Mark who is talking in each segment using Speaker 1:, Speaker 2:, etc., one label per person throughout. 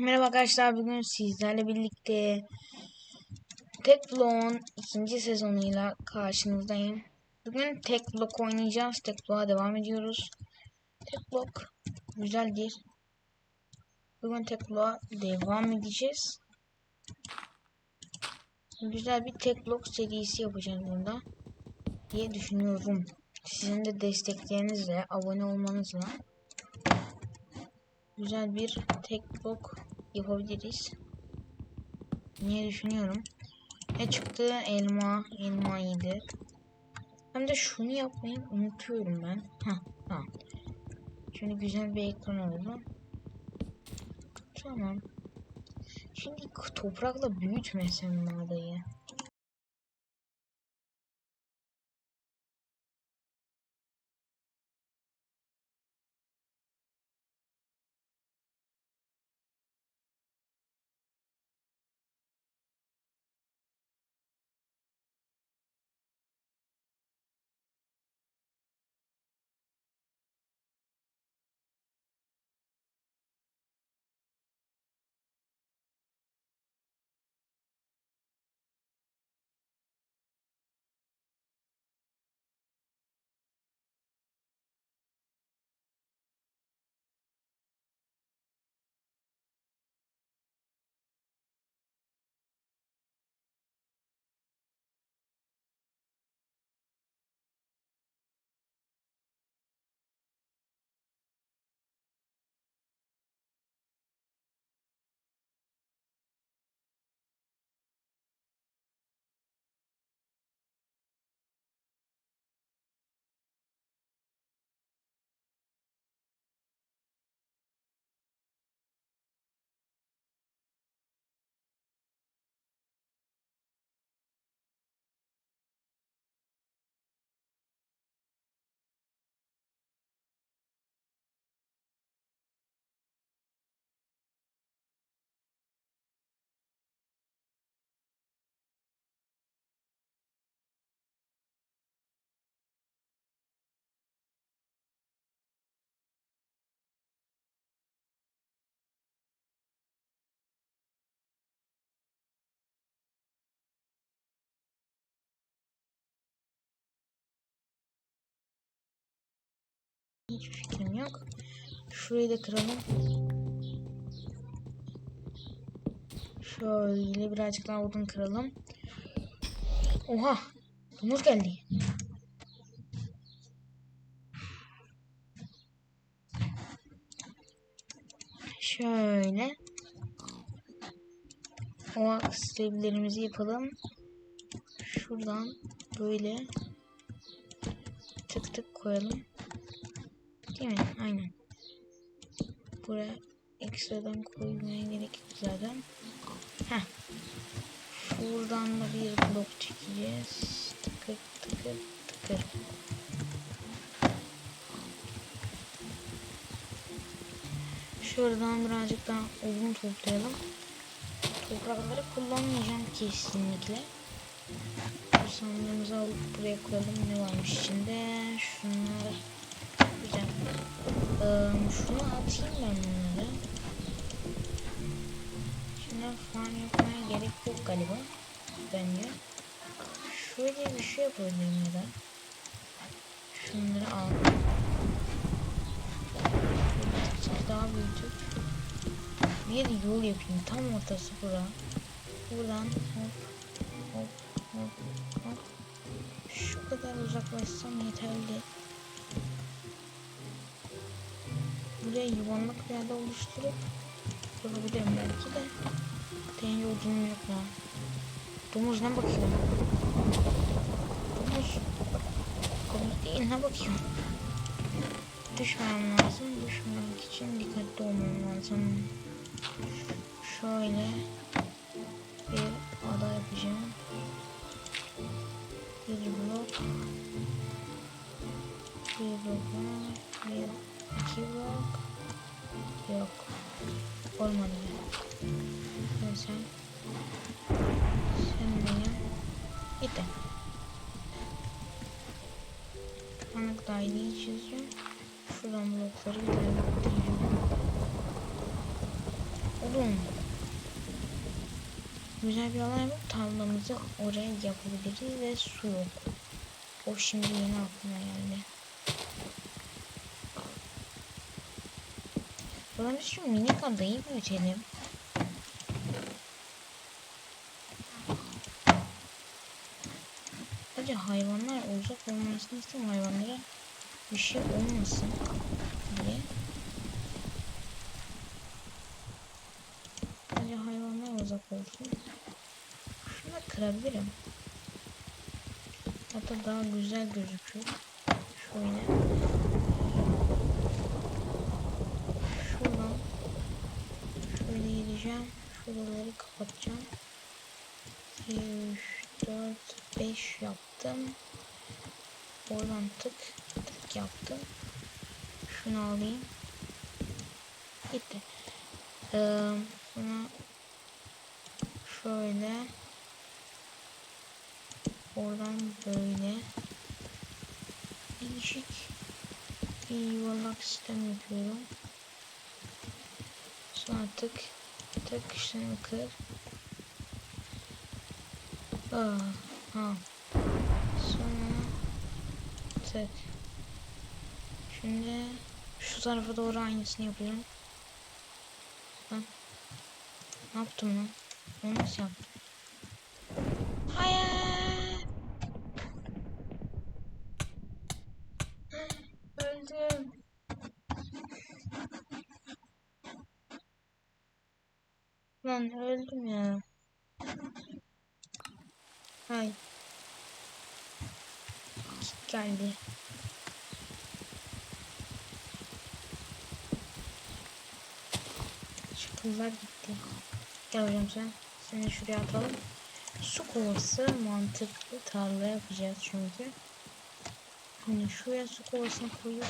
Speaker 1: Merhaba arkadaşlar bugün sizlerle birlikte Tek Block'un ikinci sezonuyla karşınızdayım. Bugün Tek Block oynayacağız. Tek Block'a devam ediyoruz. Tek Block güzeldir. Bugün Tek Block'a devam edeceğiz. Güzel bir Tek Block serisi yapacağız burada diye düşünüyorum. Sizin de desteklerinizle, abone olmanızla güzel bir tek blok yapabiliriz. Niye düşünüyorum. Ne çıktı? Elma. Elma iyidir. Hem de şunu yapmayı unutuyorum ben. Ha, tamam. Şimdi güzel bir ekran oldu. Tamam. Şimdi toprakla büyütmesem adayı? Hiçbir fikrim yok. Şurayı da kıralım. Şöyle birazcık daha odun kıralım. Oha! Domuz geldi. Şöyle. O slablerimizi yapalım. Şuradan böyle tık tık koyalım. Mi? Aynen. Buraya ekstradan koymaya gerek yok zaten. Heh. Şuradan da bir blok çekeceğiz. Tıkır tıkır tıkır. Şuradan birazcık daha odun toplayalım. Toprakları kullanmayacağım kesinlikle. Sandığımızı alıp buraya koyalım. Ne varmış içinde? Şunlar. Ee, şunu atayım ben bunları. Şunlar falan yapmaya gerek yok galiba. Bence. Şöyle bir şey yapabilirim ya da. Şunları al. Daha büyütüp bir yol yapayım. Tam ortası bura. Buradan hop hop hop hop. Şu kadar uzaklaşsam yeterli. Buraya yuvarlak bir yerde oluşturup yapabilirim belki de. Odunum yok lan. Domuz ne bakıyor? Domuz. Domuz değil ne bakıyor? Düşmem lazım. Düşmemek için dikkatli olmam lazım. Şöyle bir ada yapacağım. Bir blok. Bir blok. Bir iki blok. Yok. Olmadı. Ben sen. Sen benim. Bitti. Anlık daireyi çizeceğim. Şuradan blokları birleştireceğim. Odun. Güzel bir alan yapıp tarlamızı oraya yapabiliriz ve su yok. O şimdi yeni aklıma geldi. Biz şu minik adayı büyütelim. Sadece hayvanlar uzak olmasını istiyorum hayvanlara bir şey olmasın diye. Sadece hayvanlar uzak olsun. Şunu da kırabilirim. Hatta daha güzel gözüküyor. Şöyle. Şuradan şöyle gideceğim. Şuraları kapatacağım. 2, 3, 4, 5 yaptım. Oradan tık tık yaptım. Şunu alayım. Gitti. Ee, sonra şöyle oradan böyle değişik bir yuvarlak sistem yapıyorum. Sonra tık tık şunu kır. Aa, ha. Sonra tık. Şimdi şu tarafa doğru aynısını yapıyorum. Lan. Ne yaptım lan? Onu nasıl yaptım? Hayır. Öldüm. Lan öldüm ya. Hay. Geldi. Çakıllar gitti. Gel hocam sen. Seni şuraya atalım. Su kovası mantıklı tarla yapacağız çünkü. Hani şuraya su kovasını koyup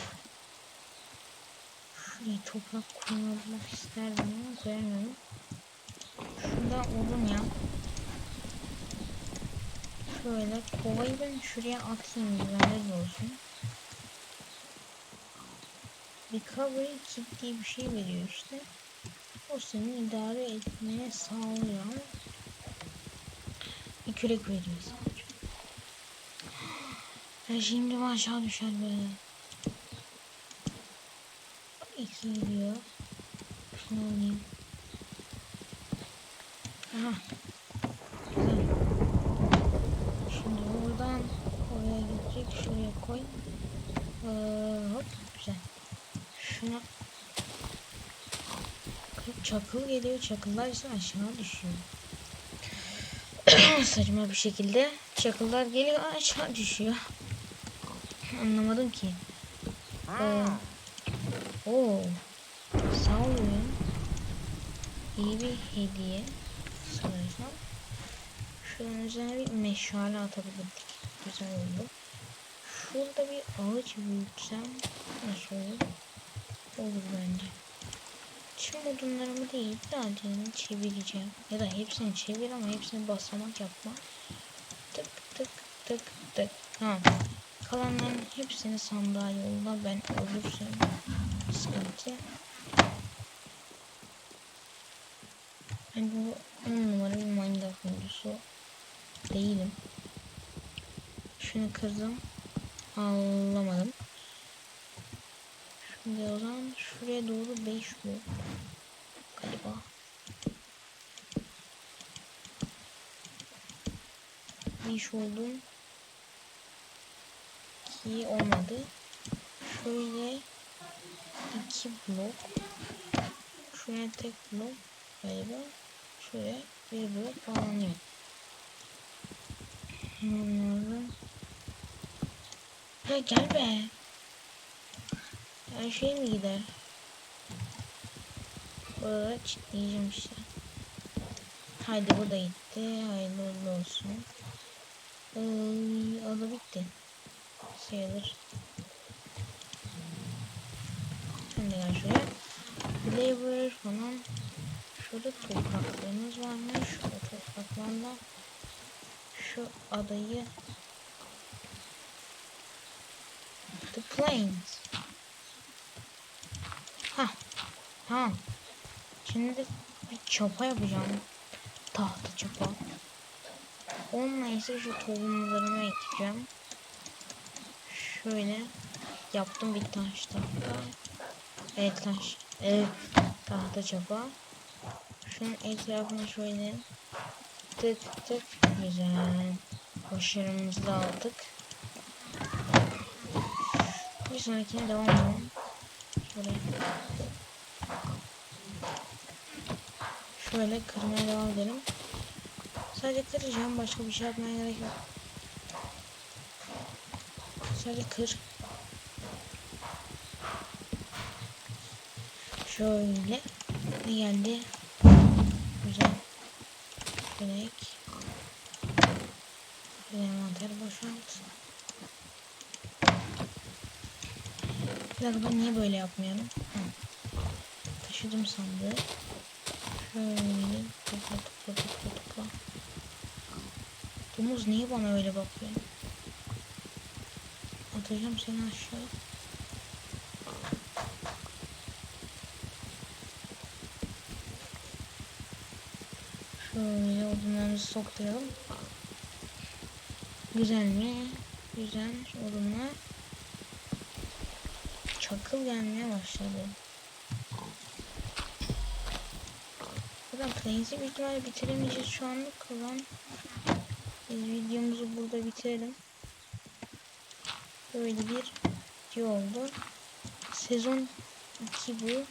Speaker 1: şuraya toprak koymak isterdim ama koyamıyorum. Şurada odun yap. Şöyle kovayı ben şuraya atayım güvenli olsun. Recovery kit diye bir şey veriyor işte. O seni idare etmeye sağlıyor bir kürek veriyor sadece. Ya şimdi aşağı düşer böyle. İki gidiyor. Şunu alayım. Aha. Şimdi oradan oraya gidecek. Şuraya koy. Ee, hop güzel. Şuna çakıl geliyor. Çakıllar ise aşağı düşüyor. Saçma bir şekilde çakıllar geliyor aşağı düşüyor. Anlamadım ki. Ee, oo, sağ olun. İyi bir hediye sanırsam. Şunun üzerine bir meşale atabilirdik. Güzel oldu. Şurada bir ağaç büyütsem nasıl olur? Olur bence. Tüm odunlarımı değil birazcık çevireceğim. Ya da hepsini çevir ama hepsini basamak yapma. Tık tık tık tık. Ha. Kalanların hepsini sandığa yolla. Ben ölürsem sıkıntı. Ben bu 10 numara bir Minecraft oyuncusu değilim. Şunu kırdım. Anlamadım. Şimdi o zaman şuraya doğru 5 bu. Galiba. Beş oldum. İki olmadı. Şöyle iki blok. Şuraya tek blok galiba. Şuraya bir blok bağlanıyor. Bunları... Ya gel be. Her şey mi gider? Burada çitleyeceğim işte. Haydi bu da gitti. Hayırlı uğurlu olsun. Ee, o da bitti. Sayılır. Şimdi gel şuraya. Labor falan. Şurada topraklarımız varmış. O topraklarla şu adayı The Plains Ha. Ha. Şimdi bir çapa yapacağım. Tahta çapa. Onunla ise şu tohumlarımı ekeceğim. Şöyle yaptım bir taş tahta. Evet taş. Evet tahta çapa. Şunun etrafına şöyle tık tık güzel. Başarımızı da aldık. Bir sonrakine devam edelim. Şöyle. Şöyle kırmaya devam edelim. Sadece kıracağım. Başka bir şey yapmaya gerek yok. Sadece kır. Şöyle. Ne geldi? Güzel. Şöyle ek. Şöyle envanteri boşalt. Bir dakika niye böyle yapmıyorum? Hı. Taşıdım sandığı. Şöyle tıkla tıkla tıkla tıkla. Domuz niye bana öyle bakıyor? Atacağım seni aşağı. Şöyle odunlarımızı sokturalım. Güzel mi? Güzel odunlar. Çakıl gelmeye başladı. Buradan Plains'i büyük ihtimalle bitiremeyeceğiz şu anlık kalan. Biz videomuzu burada bitirelim. Böyle bir video oldu. Sezon 2 bu.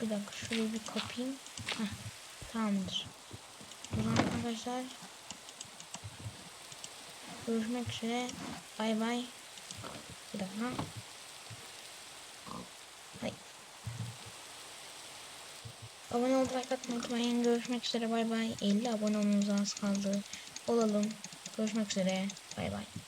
Speaker 1: Bir dakika şurayı bir kapayım. Heh, tamamdır. O zaman arkadaşlar görüşmek üzere. Bay bay. Bir dakika. Hay. Abone olmayı unutmayın. Görüşmek üzere. Bay bay. 50 abone olmamız az kaldı. Olalım. Görüşmek üzere. Bay bay.